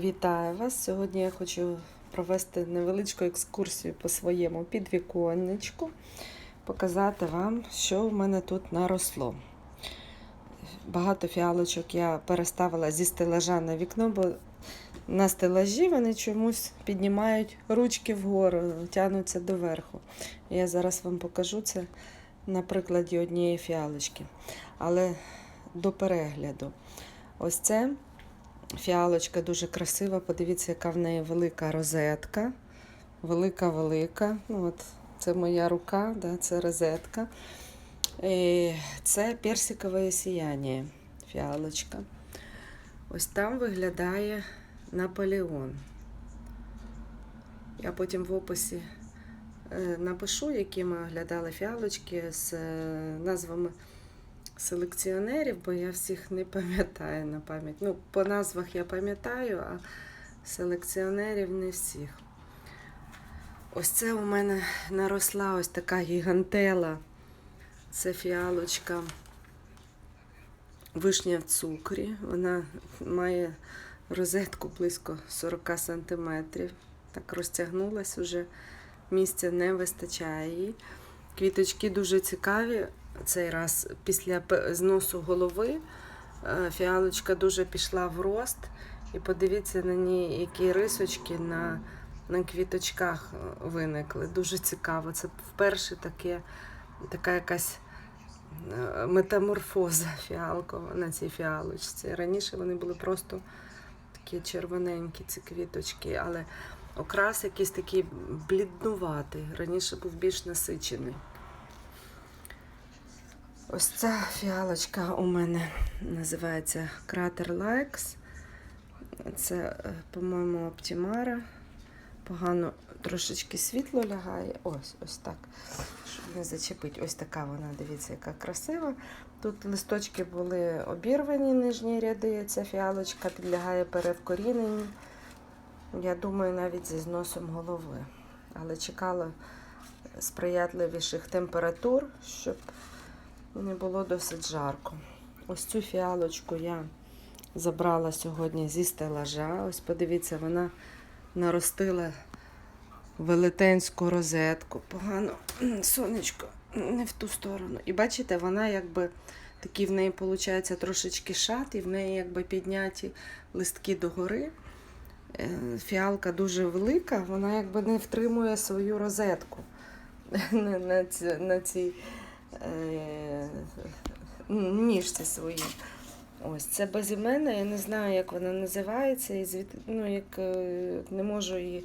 Вітаю вас! Сьогодні я хочу провести невеличку екскурсію по своєму підвіконничку, показати вам, що в мене тут наросло. Багато фіалочок я переставила зі стелажа на вікно, бо на стелажі вони чомусь піднімають ручки вгору, тягнуться доверху. Я зараз вам покажу це на прикладі однієї фіалочки. Але до перегляду. Ось це Фіалочка дуже красива. Подивіться, яка в неї велика розетка. Велика-велика. Ну, от, Це моя рука, да, це розетка. І це персикове сіяння фіалочка. Ось там виглядає Наполеон. Я потім в описі е, напишу, які ми оглядали фіалочки з е, назвами селекціонерів, бо я всіх не пам'ятаю на пам'ять. Ну, по назвах я пам'ятаю, а селекціонерів не всіх. Ось це у мене наросла ось така гігантела. Це фіалочка вишня в цукрі. Вона має розетку близько 40 см. Так розтягнулась уже, місця не вистачає їй. Квіточки дуже цікаві. Цей раз після зносу голови е, фіалочка дуже пішла в рост. І подивіться на ній, які рисочки на на квіточках виникли. Дуже цікаво. Це вперше таке, така якась е, метаморфоза фіалкова на цій фіалочці. Раніше вони були просто такі червоненькі, ці квіточки, але окрас якийсь такий бліднуватий. Раніше був більш насичений. Ось ця фіалочка у мене називається Crater Likes. Це, е, по-моєму, Оптімара. Погано трошечки світло лягає. Ось ось так. Щоб не зачепити. Ось така вона, дивіться, яка красива. Тут листочки були обірвані нижні ряди. Ця фіалочка підлягає перевкоріненню. Я думаю, навіть зі зносом голови. Але чекала сприятливіших температур, щоб не було досить жарко. Ось цю фіалочку я забрала сьогодні зі стелажа. Ось подивіться, вона наростила велетенську розетку. Погано, сонечко, не в ту сторону. І бачите, вона якби такий в неї, виходить, трошечки шат, і в неї якби підняті листки догори. Е, Фіалка дуже велика, вона якби не втримує свою розетку на цій. На цій ніжці свої. Ось це безіменна, я не знаю, як вона називається, і звід... ну, як е, не можу її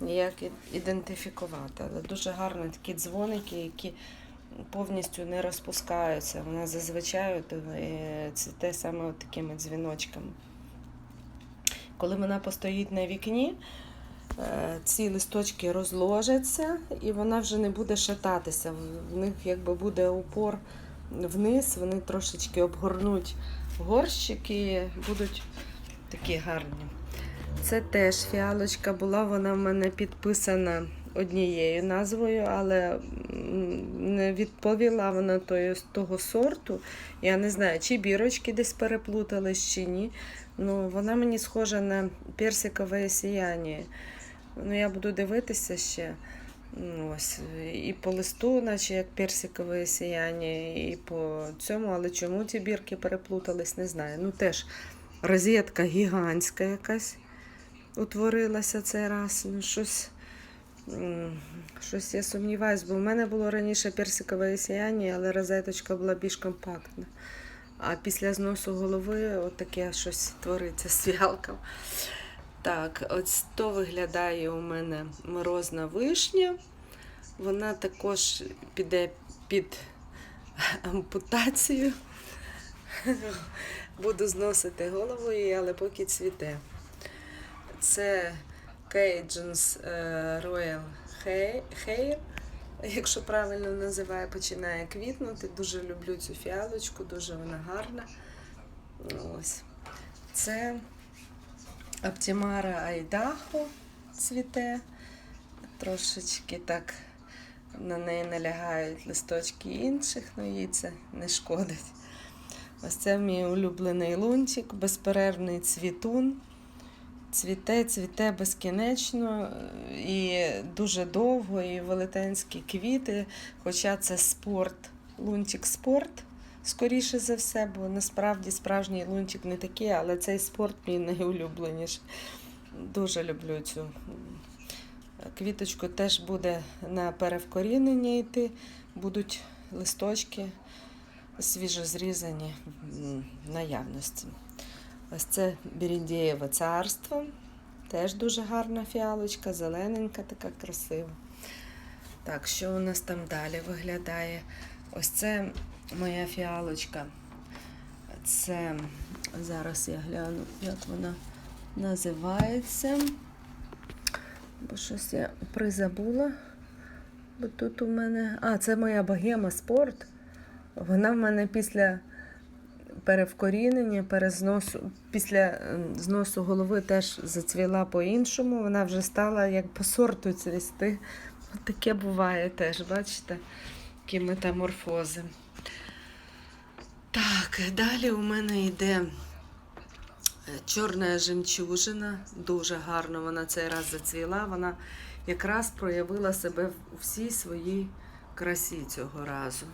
ніяк ідентифікувати. Але дуже гарні такі дзвоники, які повністю не розпускаються. Вона зазвичай е, цвіте саме такими дзвіночками. Коли вона постоїть на вікні, ці листочки розложаться і вона вже не буде шататися. В них якби буде упор вниз, вони трошечки обгорнуть горщики, будуть такі гарні. Це теж фіалочка була, вона в мене підписана однією назвою, але не відповіла вона тої, з того сорту. Я не знаю, чи бірочки десь переплутались, чи ні. Ну, Вона мені схожа на персикове сіяння. Ну, я буду дивитися ще. Ну, ось, І по листу, наче як персикове сіяння, і по цьому, але чому ті бірки переплутались, не знаю. Ну, теж розетка гігантська якась утворилася цей раз. Ну, щось, щось я сумніваюся, бо в мене було раніше персикове сіяння, але розеточка була більш компактна. А після зносу голови от таке щось твориться з фіалком. Так, ось то виглядає у мене морозна вишня. Вона також піде під ампутацію. Буду зносити головою, але поки цвіте. Це Cajuns е, Royal Hair, якщо правильно називаю, починає квітнути. Дуже люблю цю фіалочку, дуже вона гарна. Ось. Це Оптімара Айдахо цвіте. Трошечки так на неї налягають листочки інших, але їй це не шкодить. Ось це мій улюблений лунчик, безперервний цвітун. цвіте, цвіте безкінечно і дуже довго, і велетенські квіти. Хоча це спорт, лунтик спорт, скоріше за все, бо насправді справжній лунтик не такий, але цей спорт мій найулюбленіший. Дуже люблю цю квіточку. Теж буде на перевкорінення йти, будуть листочки свіжозрізані в наявності. Ось це Біріндієве царство. Теж дуже гарна фіалочка, зелененька, така красива. Так, що у нас там далі виглядає? Ось це моя фіалочка. Це зараз я гляну, як вона називається. Бо щось я призабула. Бо тут у мене. А, це моя богема спорт. Вона в мене після перевкорінення, перезносу, після ем, зносу голови теж зацвіла по-іншому. Вона вже стала як по сорту цвісти. От таке буває теж, бачите, які метаморфози. Так, далі у мене йде е, чорна жемчужина. Дуже гарно вона цей раз зацвіла. Вона якраз проявила себе у всій своїй красі цього разу.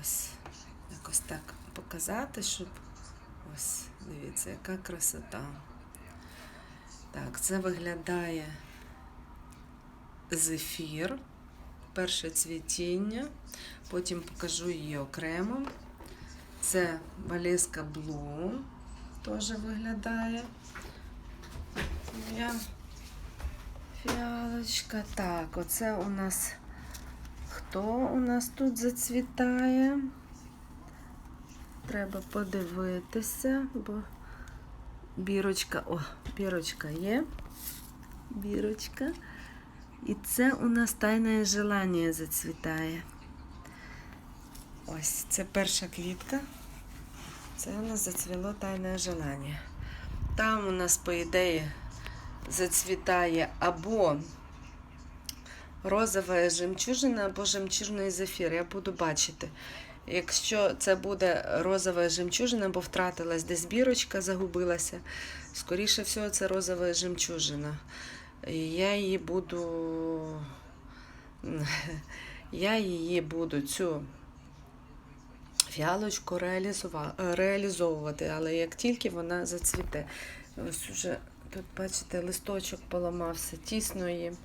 Ось якось так показати, щоб ось, дивіться, яка красота. Так, це виглядає зефір, перше цвітіння, потім покажу її окремо. Це Валеска Блу, теж виглядає. Моя фіалочка. Так, оце у нас хто у нас тут зацвітає? Треба подивитися, бо бірочка, о, бірочка є. Бірочка. І це у нас тайне желання зацвітає. Ось це перша квітка. Це у нас зацвіло тайне желання. Там у нас, по ідеї, зацвітає або розова жемчужина, або жемчужний зефір. Я буду бачити. Якщо це буде розова жемчужина, бо втратилась десь бірочка, загубилася, скоріше всього, це розова жемчужина. І Я її буду. Я її буду цю фіалочку реалізовувати, але як тільки вона зацвіте. Ось уже тут, бачите, листочок поламався, тісно їм.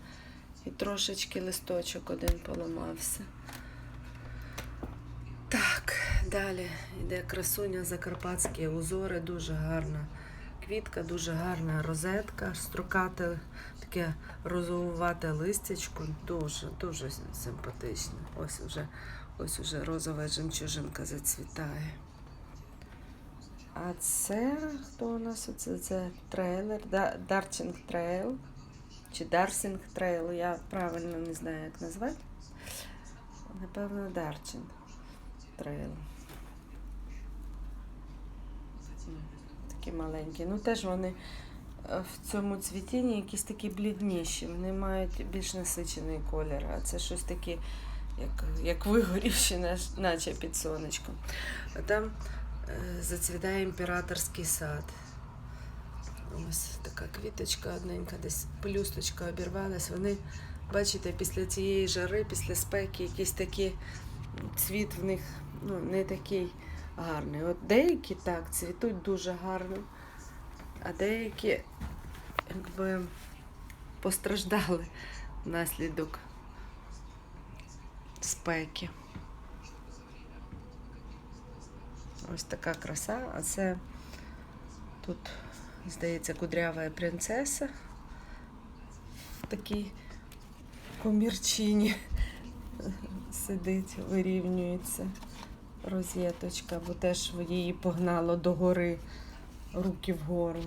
І трошечки листочок один поламався. Так, далі йде красуня закарпатські узори, дуже гарна квітка, дуже гарна розетка, строкате, таке розовувате листячко, дуже, дуже симпатично. Ось уже, ось уже розова жемчужинка зацвітає. А це хто у нас? Оце це трейлер, да, Дарчинг Трейл. Чи Дарсінг Трейл, я правильно не знаю, як назвати. Напевно, Дарчинг Трейл. Такі маленькі. Ну теж вони е, в цьому цвітінні якісь такі блідніші. Вони мають більш насичений колір, а це щось таке, як, як вигорівші, наш- наче під сонечком. А там е, зацвітає імператорський сад. Ось така квіточка одненька, десь пелюсточка обірвалась. Вони, бачите, після цієї жари, після спеки, якийсь такий цвіт в них ну, не такий гарний. От деякі так цвітуть дуже гарно, а деякі якби постраждали внаслідок спеки. Ось така краса, а це тут, здається, кудрява принцеса в такій комірчині сидить, вирівнюється розеточка, бо теж її погнало догори, руки вгору.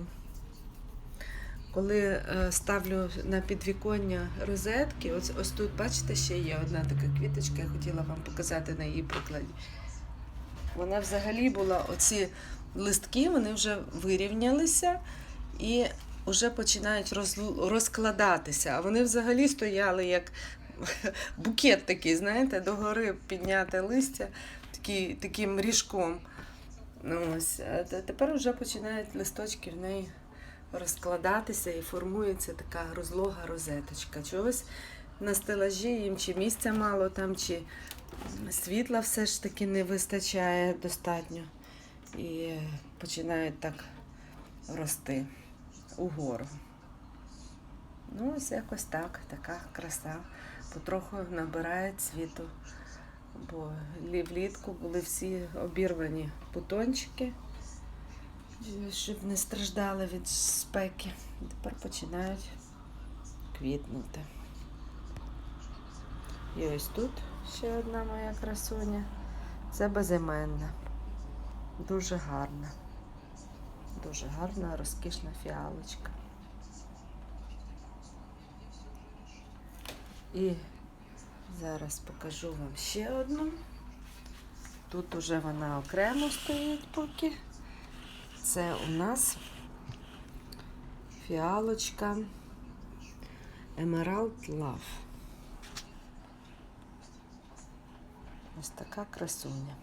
Коли е, ставлю на підвіконня розетки, ось, ось тут, бачите, ще є одна така квіточка, я хотіла вам показати на її прикладі. Вона взагалі була, оці листки, вони вже вирівнялися і вже починають роз- розкладатися. А вони взагалі стояли як букет такий, знаєте, догори підняте листя такий, таким ріжком. Ну, ось. А тепер вже починають листочки в неї розкладатися і формується така розлога розеточка. Чогось на стелажі їм чи місця мало там, чи світла все ж таки не вистачає достатньо. І починають так рости угору. Ну, ось якось так, така краса. Потроху набирає цвіту. Бо влітку були всі обірвані бутончики, щоб не страждали від спеки. Тепер починають квітнути. І ось тут ще одна моя красуня. Це безіменна. Дуже гарна. Дуже гарна, розкішна фіалочка. І зараз покажу вам ще одну. Тут уже вона окремо стоїть поки. Це у нас фіалочка Emerald Love. Ось така красуня.